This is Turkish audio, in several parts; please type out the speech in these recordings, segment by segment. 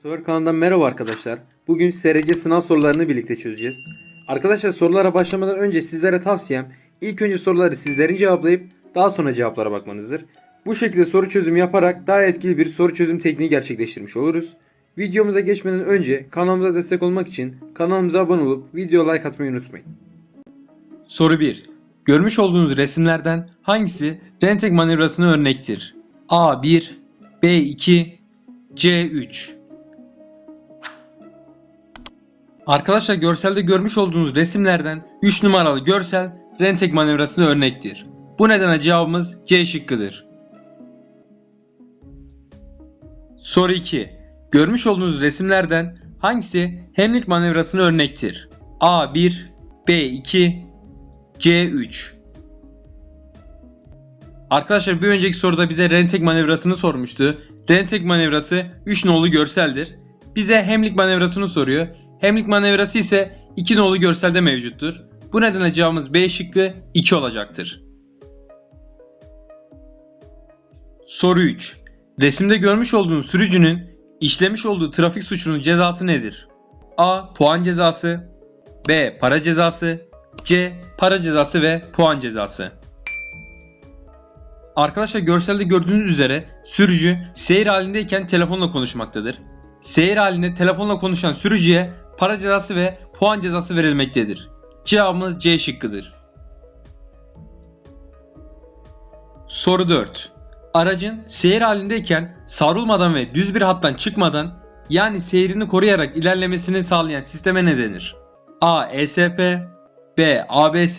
Soru kanalından merhaba arkadaşlar. Bugün SRC sınav sorularını birlikte çözeceğiz. Arkadaşlar sorulara başlamadan önce sizlere tavsiyem ilk önce soruları sizlerin cevaplayıp daha sonra cevaplara bakmanızdır. Bu şekilde soru çözümü yaparak daha etkili bir soru çözüm tekniği gerçekleştirmiş oluruz. Videomuza geçmeden önce kanalımıza destek olmak için kanalımıza abone olup video like atmayı unutmayın. Soru 1. Görmüş olduğunuz resimlerden hangisi Rentek manevrasına örnektir? A1, B2, C3. Arkadaşlar görselde görmüş olduğunuz resimlerden 3 numaralı görsel Rentek manevrasına örnektir. Bu nedenle cevabımız C şıkkıdır. Soru 2. Görmüş olduğunuz resimlerden hangisi Hemlik manevrasına örnektir? A1, B2, C3 Arkadaşlar bir önceki soruda bize Rentek manevrasını sormuştu. Rentek manevrası 3 nolu görseldir. Bize Hemlik manevrasını soruyor. Hemlik manevrası ise 2 nolu görselde mevcuttur. Bu nedenle cevabımız B şıkkı 2 olacaktır. Soru 3. Resimde görmüş olduğunuz sürücünün işlemiş olduğu trafik suçunun cezası nedir? A. Puan cezası B. Para cezası C. Para cezası ve puan cezası. Arkadaşlar görselde gördüğünüz üzere sürücü seyir halindeyken telefonla konuşmaktadır. Seyir halinde telefonla konuşan sürücüye para cezası ve puan cezası verilmektedir. Cevabımız C şıkkıdır. Soru 4. Aracın seyir halindeyken savrulmadan ve düz bir hattan çıkmadan yani seyrini koruyarak ilerlemesini sağlayan sisteme ne denir? A. ESP B. ABS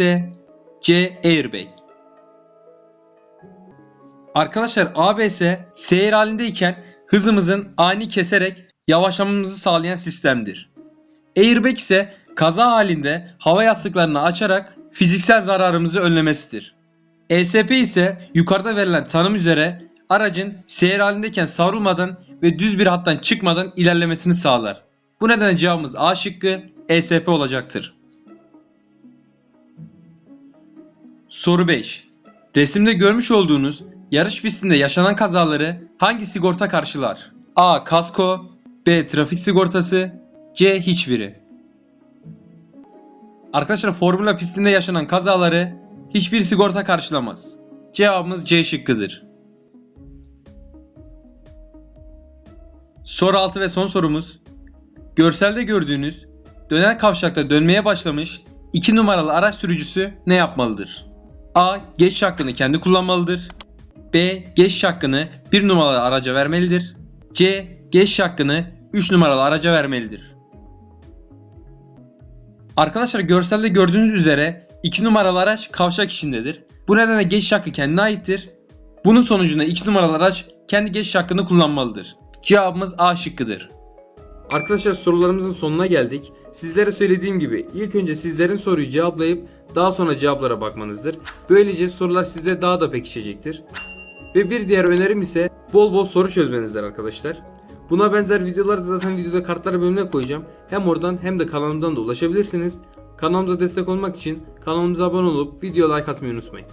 C. Airbag Arkadaşlar ABS seyir halindeyken hızımızın ani keserek yavaşlamamızı sağlayan sistemdir. Airbag ise kaza halinde hava yastıklarını açarak fiziksel zararımızı önlemesidir. ESP ise yukarıda verilen tanım üzere aracın seyir halindeyken savrulmadan ve düz bir hattan çıkmadan ilerlemesini sağlar. Bu nedenle cevabımız A şıkkı ESP olacaktır. Soru 5. Resimde görmüş olduğunuz yarış pistinde yaşanan kazaları hangi sigorta karşılar? A. Kasko B. Trafik sigortası C. Hiçbiri Arkadaşlar Formula pistinde yaşanan kazaları hiçbir sigorta karşılamaz. Cevabımız C şıkkıdır. Soru 6 ve son sorumuz. Görselde gördüğünüz döner kavşakta dönmeye başlamış 2 numaralı araç sürücüsü ne yapmalıdır? A. Geçiş hakkını kendi kullanmalıdır. B. Geçiş hakkını 1 numaralı araca vermelidir. C. Geçiş hakkını 3 numaralı araca vermelidir. Arkadaşlar görselde gördüğünüz üzere 2 numaralı araç kavşak içindedir. Bu nedenle geçiş hakkı kendine aittir. Bunun sonucunda 2 numaralı araç kendi geçiş hakkını kullanmalıdır. Cevabımız A şıkkıdır. Arkadaşlar sorularımızın sonuna geldik. Sizlere söylediğim gibi ilk önce sizlerin soruyu cevaplayıp daha sonra cevaplara bakmanızdır. Böylece sorular sizde daha da pekişecektir. Ve bir diğer önerim ise bol bol soru çözmenizdir arkadaşlar. Buna benzer videoları da zaten videoda kartlar bölümüne koyacağım. Hem oradan hem de kanalımdan da ulaşabilirsiniz. Kanalımıza destek olmak için kanalımıza abone olup video like atmayı unutmayın.